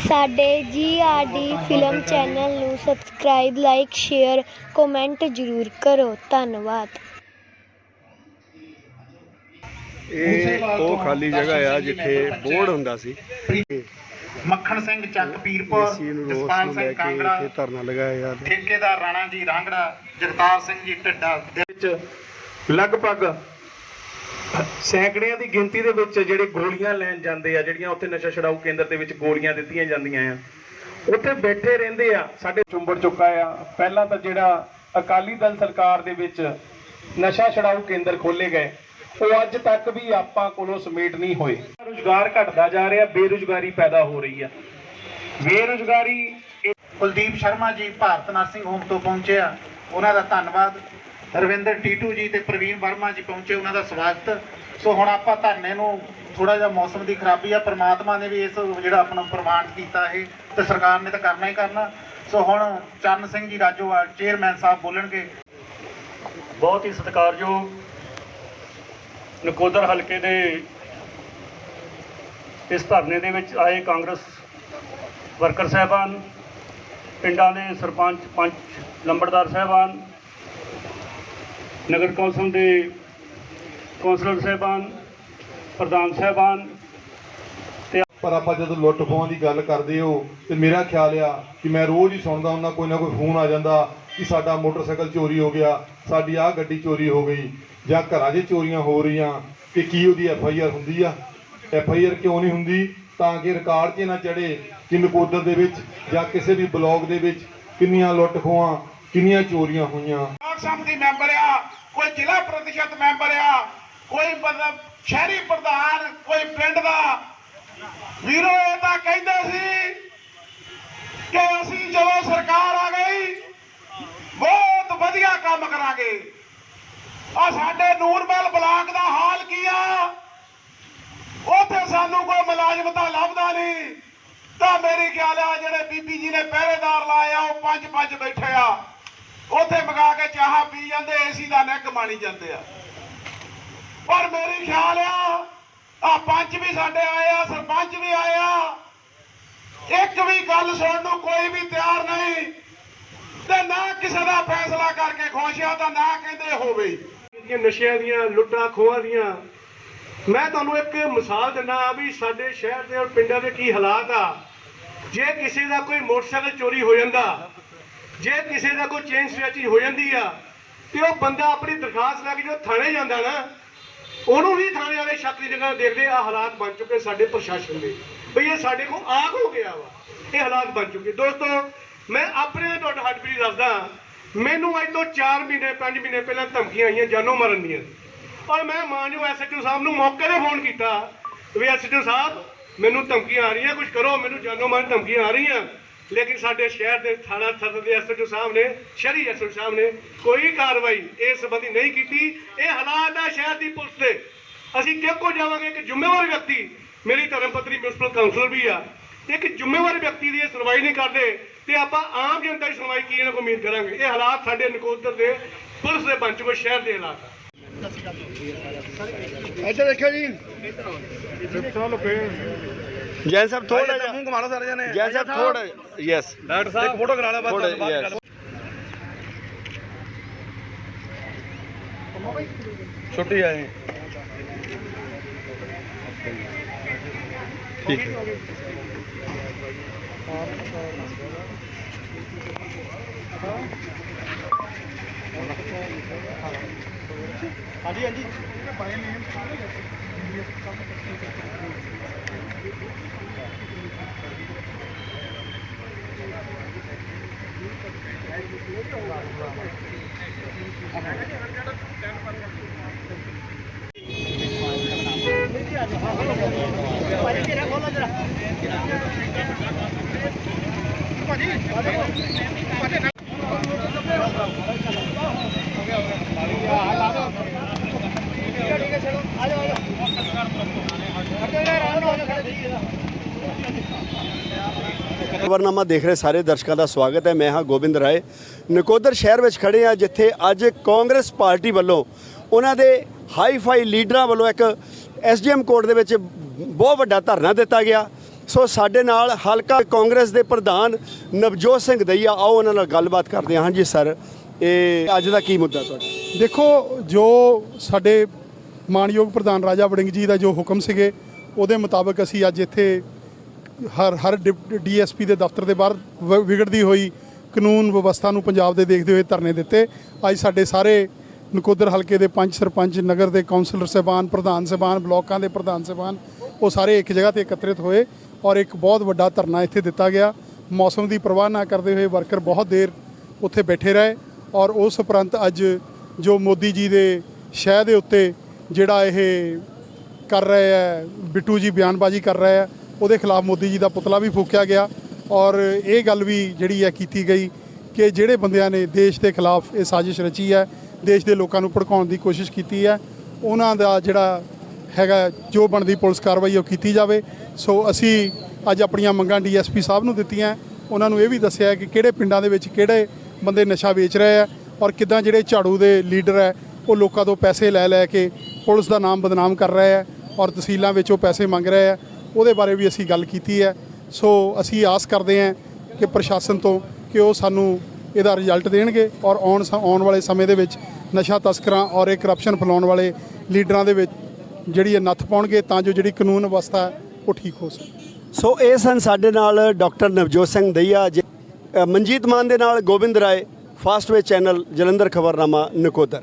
ਸਾਡੇ GRD film channel ਨੂੰ subscribe like share comment ਜ਼ਰੂਰ ਕਰੋ। ਧੰਨਵਾਦ। ਇਹ ਉਹ ਖਾਲੀ ਜਗ੍ਹਾ ਆ ਜਿੱਥੇ ਬੋਰਡ ਹੁੰਦਾ ਸੀ। ਮੱਖਣ ਸਿੰਘ ਚੱਕ ਪੀਰਪੁਰ ਏਸੀ ਨੂੰ ਰੋਸ ਜਸਪਾਲ ਨੂੰ ਲੈ ਸਿੰਘ ਕੇ ਕਾਂਗੜਾ ਇੱਥੇ ਧਰਨਾ ਲਗਾਇਆ ਜਾ ਠੇਕੇਦਾਰ ਰਾਣਾ ਜੀ ਰਾਂਗੜਾ ਜਗਤਾਰ ਸਿੰਘ ਜੀ ਢੱਡਾ ਦੇ ਵਿੱਚ ਲਗਭਗ ਸੈਂਕੜਿਆਂ ਦੀ ਗਿਣਤੀ ਦੇ ਵਿੱਚ ਜਿਹੜੇ ਗੋਲੀਆਂ ਲੈਣ ਜਾਂਦੇ ਆ, ਜਿਹੜੀਆਂ ਉੱਥੇ ਨਸ਼ਾ ਛਡਾਊ ਕੇਂਦਰ ਦੇ ਵਿੱਚ ਗੋਲੀਆਂ ਦਿੱਤੀਆਂ ਜਾਂਦੀਆਂ ਆ। ਉੱਥੇ ਬੈਠੇ ਰਹਿੰਦੇ ਆ, ਸਾਡੇ ਚੁੰਬੜ ਚੁੱਕਾ ਆ। ਪਹਿਲਾਂ ਤਾਂ ਜਿਹੜਾ ਅਕਾਲੀ ਦਲ ਸਰਕਾਰ ਦੇ ਵਿੱਚ ਨਸ਼ਾ ਛਡਾਊ ਕੇਂਦਰ ਖੋਲੇ ਗਏ, ਉਹ ਅੱਜ ਤੱਕ ਵੀ ਆਪਾਂ ਕੋਲੋਂ ਸਮੇਟ ਨਹੀਂ ਹੋਏ। ਰੁਜ਼ਗਾਰ ਘਟਦਾ ਜਾ ਰਿਹਾ, ਬੇਰੁਜ਼ਗਾਰੀ ਪੈਦਾ ਹੋ ਰਹੀ ਆ। ਬੇਰੁਜ਼ਗਾਰੀ ਕੁਲਦੀਪ ਸ਼ਰਮਾ ਜੀ ਭਾਰਤ ਨਰਸਿੰਗ ਹੋਮ ਤੋਂ ਪਹੁੰਚੇ ਆ। ਉਹਨਾਂ ਦਾ ਧੰਨਵਾਦ। ਰਵਿੰਦਰ ਟੀਟੂ ਜੀ ਤੇ ਪ੍ਰਵੀਨ ਵਰਮਾ ਜੀ ਪਹੁੰਚੇ, ਉਹਨਾਂ ਦਾ ਸਵਾਗਤ। ਸੋ ਹੁਣ ਆਪਾਂ ਧਰਨੇ ਨੂੰ ਥੋੜਾ ਜਿਹਾ ਮੌਸਮ ਦੀ ਖਰਾਬੀ ਆ, ਪ੍ਰਮਾਤਮਾ ਨੇ ਵੀ ਇਸ ਜਿਹੜਾ ਆਪਣਾ ਪ੍ਰਮਾਣ ਕੀਤਾ ਇਹ ਤੇ ਸਰਕਾਰ ਨੇ ਤਾਂ ਕਰਨਾ ਹੀ ਕਰਨਾ। ਸੋ ਹੁਣ ਚਰਨ ਸਿੰਘ ਜੀ ਰਾਜੋਵਾਲ, ਚੇਅਰਮੈਨ ਸਾਹਿਬ ਬੋਲਣਗੇ। ਬਹੁਤ ਹੀ ਸਤਿਕਾਰਯੋਗ, ਨਕੋਦਰ ਹਲਕੇ ਦੇ ਇਸ ਧਰਨੇ ਦੇ ਵਿੱਚ ਆਏ ਕਾਂਗਰਸ ਵਰਕਰ ਸਹਿਬਾਨ, ਪਿੰਡਾਂ ਦੇ ਸਰਪੰਚ ਪੰਚ ਲੰਬੜਦਾਰ ਸਹਿਬਾਨ ਨਗਰ ਕੌਂਸਲ ਦੇ ਕੌਂਸਲਰ ਸਹਿਬਾਨ, ਪ੍ਰਧਾਨ ਸਹਿਬਾਨ ਪਰ ਆਪਾਂ ਜਦੋਂ ਲੁੱਟ ਖੋਹਾਂ ਦੀ ਗੱਲ ਕਰਦੇ ਹੋ ਤੇ ਮੇਰਾ ਖਿਆਲ ਆ ਕਿ ਮੈਂ ਰੋਜ਼ ਹੀ ਸੁਣਦਾ ਹੁੰਦਾ ਕੋਈ ਨਾ ਕੋਈ ਫੋਨ ਆ ਜਾਂਦਾ ਕਿ ਸਾਡਾ ਮੋਟਰਸਾਈਕਲ ਚੋਰੀ ਹੋ ਗਿਆ, ਸਾਡੀ ਆਹ ਗੱਡੀ ਚੋਰੀ ਹੋ ਗਈ ਜਾਂ ਘਰਾਂ 'ਚ ਚੋਰੀਆਂ ਹੋ ਰਹੀਆਂ ਕਿ ਕੀ ਉਹਦੀ ਐਫ ਆਈ ਆਰ ਹੁੰਦੀ ਆ? ਐਫ ਆਈ ਆਰ ਕਿਉਂ ਨਹੀਂ ਹੁੰਦੀ? ਤਾਂ ਕਿ ਰਿਕਾਰਡ 'ਚ ਨਾ ਚੜੇ ਕਿ ਨਕੋਦਰ ਦੇ ਵਿੱਚ ਜਾਂ ਕਿਸੇ ਵੀ ਬਲਾਕ ਦੇ ਵਿੱਚ ਕਿੰਨੀਆਂ ਲੁੱਟ ਖੋਹਾਂ, ਕਿੰਨੀਆਂ ਚੋਰੀਆਂ ਹੋਈਆਂ। ਸੰਮਤੀ ਮੈਂਬਰ ਆ, ਕੋਈ ਜ਼ਿਲ੍ਹਾ ਪ੍ਰਤੀਸ਼ਤ ਮੈਂਬਰ ਆ, ਕੋਈ ਸ਼ਹਿਰੀ ਪ੍ਰਧਾਨ, ਕੋਈ ਪਿੰਡ ਦਾ। ਵੀਰੋ, ਇਹ ਤਾਂ ਕਹਿੰਦੇ ਸੀ ਕਿ ਅਸੀਂ ਜਦੋਂ ਸਰਕਾਰ ਆ ਗਈ, ਬਹੁਤ ਵਧੀਆ ਕੰਮ ਕਰਾਂਗੇ। ਆ ਸਾਡੇ ਨੂਰਮਹਿਲ ਬਲਾਕ ਦਾ ਹਾਲ ਕੀ ਆ? ਉੱਥੇ ਸਾਨੂੰ ਕੋਈ ਮੁਲਾਜ਼ਮ ਤਾਂ ਲੱਭਦਾ ਨਹੀਂ। ਤਾਂ ਮੇਰੀ ਖਿਆਲ ਆ, ਜਿਹੜੇ ਬੀਬੀ ਜੀ ਨੇ ਪਹਿਰੇਦਾਰ ਲਾਇਆ, ਉਹ ਪੰਜ ਪੰਜ ਬੈਠੇ ਆ। ਉੱਥੇ ਮਗਾ ਕੇ ਚਾਹ ਪੀ ਜਾਂਦੇ ਏਸੀ ਦਾ ਨੈਕ ਮਾਣੀ ਜਾਂਦੇ ਆ। ਪਰ ਮੇਰੀ ਖਿਆਲ ਆ ਆ ਪੰਚ ਵੀ ਸਾਡੇ ਆਏ ਆ, ਸਰਪੰਚ ਵੀ ਆਏ ਇੱਕ ਵੀ ਗੱਲ ਸੁਣਨ ਨੂੰ ਕੋਈ ਵੀ ਤਿਆਰ ਨਹੀਂ ਤੇ ਨਾ ਕਿਸੇ ਦਾ ਫੈਸਲਾ ਕਰਕੇ ਖੁਸ਼ ਆ ਤਾਂ ਨਾ ਕਹਿੰਦੇ ਹੋਵੇ। ਦੀਆਂ ਨਸ਼ਿਆਂ ਦੀਆਂ, ਲੁੱਟਾਂ ਖੋਹਾਂ ਦੀਆਂ, ਮੈਂ ਤੁਹਾਨੂੰ ਇੱਕ ਮਿਸਾਲ ਦਿੰਦਾ ਵੀ ਸਾਡੇ ਸ਼ਹਿਰ ਦੇ ਔਰ ਪਿੰਡਾਂ ਦੇ ਕੀ ਹਾਲਾਤ ਆ। ਜੇ ਕਿਸੇ ਦਾ ਕੋਈ ਮੋਟਰਸਾਈਕਲ ਚੋਰੀ ਹੋ ਜਾਂਦਾ ਜੇ ਕਿਸੇ ਦਾ ਕੋਈ ਚੇਨ ਸਵੈਚਿੰਗ ਹੋ ਜਾਂਦੀ ਆ, ਤੇ ਉਹ ਬੰਦਾ ਆਪਣੀ ਦਰਖਾਸਤ ਲੈ ਕੇ ਜੋ ਥਾਣੇ ਜਾਂਦਾ ਨਾ, ਉਹਨੂੰ ਵੀ ਥਾਣੇ ਵਾਲੇ ਸ਼ੱਕ ਦੀ ਜਗ੍ਹਾ ਦੇਖਦੇ ਆ ਹਾਲਾਤ ਬਣ ਚੁੱਕੇ ਸਾਡੇ ਪ੍ਰਸ਼ਾਸਨ ਦੇ। ਬਈ ਇਹ ਸਾਡੇ ਕੋਲ ਆਗ ਹੋ ਗਿਆ ਵਾ, ਇਹ ਹਾਲਾਤ ਬਣ ਚੁੱਕੇ। ਦੋਸਤੋ, ਮੈਂ ਆਪਣੇ ਤੁਹਾਡਾ ਹੱਡਪੀੜੀ ਦੱਸਦਾ, ਮੈਨੂੰ ਅੱਜ ਤੋਂ 4 ਮਹੀਨੇ 5 ਮਹੀਨੇ ਪਹਿਲਾਂ ਧਮਕੀਆਂ ਆਈਆਂ ਜਾਨੋਂ ਮਾਰਨ ਦੀਆਂ। ਔਰ ਮੈਂ ਮਾਨਯੋਗ ਐਸਐਚਓ ਸਾਹਿਬ ਨੂੰ ਮੌਕੇ ਤੇ ਫੋਨ ਕੀਤਾ ਵੀ ਐਸਐਚਓ ਸਾਹਿਬ, ਮੈਨੂੰ ਧਮਕੀਆਂ ਆ ਰਹੀਆਂ ਕੁਝ ਕਰੋ, ਮੈਨੂੰ ਜਾਨੋਂ ਮਾਰਨ ਧਮਕੀਆਂ ਆ ਰਹੀਆਂ। ਲੇਕਿਨ ਸਾਡੇ ਸ਼ਹਿਰ ਦੇ ਥਾਣਾ ਸਦਰ ਦੇ ਐਸਐਚਓ ਸਾਹਿਬ ਨੇ ਸ਼ਹਿਰੀ ਐਸਐਚਓ ਸਾਹਿਬ ਨੇ ਕੋਈ ਕਾਰਵਾਈ ਇਸ ਸੰਬੰਧੀ ਨਹੀਂ ਕੀਤੀ। ਇਹ ਹਾਲਾਤ ਆ ਸ਼ਹਿਰ ਦੀ ਪੁਲਿਸ ਦੇ। ਅਸੀਂ ਕਿਹਕੋ ਜਾਵਾਂਗੇ? ਕਿ ਜ਼ਿੰਮੇਵਾਰ ਵਿਅਕਤੀ ਮੇਰੀ ਧਰਮ ਪਤਨੀ ਮਿਊਨਿਸਪਲ ਕਾਉਂਸਲਰ ਵੀ ਆ। ਇੱਕ ਜ਼ਿੰਮੇਵਾਰ ਵਿਅਕਤੀ ਦੀ ਇਹ ਸੁਣਵਾਈ ਨਹੀਂ ਕਰਦੇ ਤੇ ਆਪਾਂ ਆਮ ਜਨਤਾ ਦੀ ਸੁਣਵਾਈ ਕੀ ਇਹਨਾਂ ਕੋ ਉਮੀਦ ਕਰਾਂਗੇ? ਇਹ ਹਾਲਾਤ ਸਾਡੇ ਨਕੋਦਰ ਦੇ ਪੁਲਿਸ ਦੇ ਬਣ ਚੁੱਕੇ ਸ਼ਹਿਰ ਦੇ ਹਾਲਾਤ ਆ। ਇੱਧਰ ਦੇਖਿਓ ਜੀ। ਜੈ ਸਾਹਿਬ ਥੋੜਾ ਜਿਹਾ ਮੂੰਹ ਘੁਮਾ ਲਓ ਸਾਰੇ ਜਣੇ। ਜੈ ਸਾਹਿਬ ਥੋੜਾ ਯੈਸ ਡਾਕਟਰ ਸਾਹਿਬ ਫੋਟੋ ਕਰਾ ਲਿਆ ਬਸ ਬਾਅਦ ਛੁੱਟੀ ਆਏ ਠੀਕ ਹੈ। ਭਾਜੀ ਖਬਰਨਾਮਾ ਦੇਖ ਰਹੇ ਸਾਰੇ ਦਰਸ਼ਕਾਂ ਦਾ ਸਵਾਗਤ ਹੈ। ਮੈਂ ਹਾਂ ਗੋਬਿੰਦ ਰਾਏ। ਨਕੋਦਰ ਸ਼ਹਿਰ ਵਿੱਚ ਖੜੇ ਆ ਜਿੱਥੇ ਅੱਜ ਕਾਂਗਰਸ ਪਾਰਟੀ ਵੱਲੋਂ ਉਹਨਾਂ ਦੇ ਹਾਈ ਫਾਈ ਲੀਡਰਾਂ ਵੱਲੋਂ ਇੱਕ ਐਸਡੀਐਮ ਕੋਰਟ ਦੇ ਵਿੱਚ ਬਹੁਤ ਵੱਡਾ ਧਰਨਾ ਦਿੱਤਾ ਗਿਆ। ਸੋ ਸਾਡੇ ਨਾਲ ਹਲਕਾ ਕਾਂਗਰਸ ਦੇ ਪ੍ਰਧਾਨ ਨਵਜੋਤ ਸਿੰਘ ਦਈਆ, ਆਓ ਉਹਨਾਂ ਨਾਲ ਗੱਲਬਾਤ ਕਰਦੇ ਹਾਂ। ਹਾਂਜੀ ਸਰ, ਇਹ ਅੱਜ ਦਾ ਕੀ ਮੁੱਦਾ ਤੁਹਾਡਾ? ਦੇਖੋ, ਜੋ ਸਾਡੇ ਮਾਨਯੋਗ ਪ੍ਰਧਾਨ ਰਾਜਾ ਵੜਿੰਗ ਜੀ ਦਾ ਜੋ ਹੁਕਮ ਸੀਗੇ, ਉਹਦੇ ਮੁਤਾਬਕ ਅਸੀਂ ਅੱਜ ਇੱਥੇ ਹਰ ਹਰ ਡੀਐਸਪੀ ਦੇ ਦਫ਼ਤਰ ਦੇ ਬਾਹਰ ਵ- ਵਿਗੜਦੀ ਹੋਈ ਕਾਨੂੰਨ ਵਿਵਸਥਾ ਨੂੰ ਪੰਜਾਬ ਦੇ ਦੇਖਦੇ ਹੋਏ ਧਰਨੇ ਦਿੱਤੇ। ਅੱਜ ਸਾਡੇ ਸਾਰੇ ਨਕੋਦਰ ਹਲਕੇ ਦੇ ਪੰਜ ਸਰਪੰਚ, ਨਗਰ ਦੇ ਕਾਉਂਸਲਰ ਸਾਹਿਬਾਨ, ਪ੍ਰਧਾਨ ਸਾਹਿਬਾਨ, ਬਲਾਕਾਂ ਦੇ ਪ੍ਰਧਾਨ ਸਾਹਿਬਾਨ, ਉਹ ਸਾਰੇ ਇੱਕ ਜਗ੍ਹਾ ਤੇ ਇਕੱਤਰਿਤ ਹੋਏ ਔਰ ਇੱਕ ਬਹੁਤ ਵੱਡਾ ਧਰਨਾ ਇੱਥੇ ਦਿੱਤਾ ਗਿਆ। ਮੌਸਮ ਦੀ ਪਰਵਾਹ ਨਾ ਕਰਦੇ ਹੋਏ ਵਰਕਰ ਬਹੁਤ ਦੇਰ ਉੱਥੇ ਬੈਠੇ ਰਹੇ ਔਰ ਉਸ ਉਪਰੰਤ ਅੱਜ ਜੋ ਮੋਦੀ ਜੀ ਦੇ ਸ਼ਹਿ ਦੇ ਉੱਤੇ ਜਿਹੜਾ ਇਹ ਕਰ ਰਹੇ ਹੈ, ਬਿੱਟੂ ਜੀ ਬਿਆਨਬਾਜ਼ੀ ਕਰ ਰਹੇ ਹੈ ਉਹਦੇ ਖਿਲਾਫ ਮੋਦੀ ਜੀ ਦਾ ਪੁਤਲਾ ਵੀ ਫੂਕਿਆ ਗਿਆ ਔਰ ਇਹ ਗੱਲ ਵੀ ਜਿਹੜੀ ਹੈ ਕੀਤੀ ਗਈ ਕਿ ਜਿਹੜੇ ਬੰਦਿਆਂ ਨੇ ਦੇਸ਼ ਦੇ ਖਿਲਾਫ ਇਹ ਸਾਜ਼ਿਸ਼ ਰਚੀ ਹੈ, ਦੇਸ਼ ਦੇ ਲੋਕਾਂ ਨੂੰ ਭੜਕਾਉਣ ਦੀ ਕੋਸ਼ਿਸ਼ ਕੀਤੀ ਹੈ, ਉਹਨਾਂ ਦਾ ਜਿਹੜਾ ਹੈਗਾ ਜੋ ਬਣਦੀ ਪੁਲਿਸ ਕਾਰਵਾਈ ਉਹ ਕੀਤੀ ਜਾਵੇ। ਸੋ ਅਸੀਂ ਅੱਜ ਆਪਣੀਆਂ ਮੰਗਾਂ ਡੀਐਸਪੀ ਸਾਹਿਬ ਨੂੰ ਦਿੱਤੀਆਂ, ਉਹਨਾਂ ਨੂੰ ਇਹ ਵੀ ਦੱਸਿਆ ਕਿ ਕਿਹੜੇ ਪਿੰਡਾਂ ਦੇ ਵਿੱਚ ਕਿਹੜੇ ਬੰਦੇ ਨਸ਼ਾ ਵੇਚ ਰਹੇ ਆ ਔਰ ਕਿੱਦਾਂ ਜਿਹੜੇ ਝਾੜੂ ਦੇ ਲੀਡਰ ਹੈ, ਉਹ ਲੋਕਾਂ ਤੋਂ ਪੈਸੇ ਲੈ ਲੈ ਕੇ ਪੁਲਿਸ ਦਾ ਨਾਮ ਬਦਨਾਮ ਕਰ ਰਹੇ ਆ ਔਰ ਤਹਿਸੀਲਾਂ ਵਿੱਚ ਉਹ ਪੈਸੇ ਮੰਗ ਰਹੇ ਆ। ਉਹਦੇ ਬਾਰੇ ਵੀ ਅਸੀਂ ਗੱਲ ਕੀਤੀ ਹੈ। ਸੋ ਅਸੀਂ ਆਸ ਕਰਦੇ ਹਾਂ ਕਿ ਪ੍ਰਸ਼ਾਸਨ ਤੋਂ ਕਿ ਉਹ ਸਾਨੂੰ ਇਹਦਾ ਰਿਜ਼ਲਟ ਦੇਣਗੇ ਔਰ ਆਉਣ ਸ- ਆਉਣ ਵਾਲੇ ਸਮੇਂ ਦੇ ਵਿੱਚ ਨਸ਼ਾ ਤਸਕਰਾਂ ਔਰ ਇਹ ਕਰਪਸ਼ਨ ਫੈਲਾਉਣ ਵਾਲੇ ਲੀਡਰਾਂ ਦੇ ਵਿੱਚ ਜਿਹੜੀ ਇਹ ਨੱਥ ਪਾਉਣਗੇ ਤਾਂ ਜੋ ਜਿਹੜੀ ਕਾਨੂੰਨ ਅਵਸਥਾ ਉਹ ਠੀਕ ਹੋ ਸਕੇ। ਸੋ ਇਹ ਸਨ ਸਾਡੇ ਨਾਲ ਡਾਕਟਰ ਨਵਜੋਤ ਸਿੰਘ ਦਈਆ ਜੀ- ਮਨਜੀਤ ਮਾਨ ਦੇ ਨਾਲ ਗੋਬਿੰਦ ਰਾਏ ਫਾਸਟਵੇ ਚੈਨਲ ਜਲੰਧਰ, ਖਬਰਨਾਮਾ, ਨਕੋਦਰ।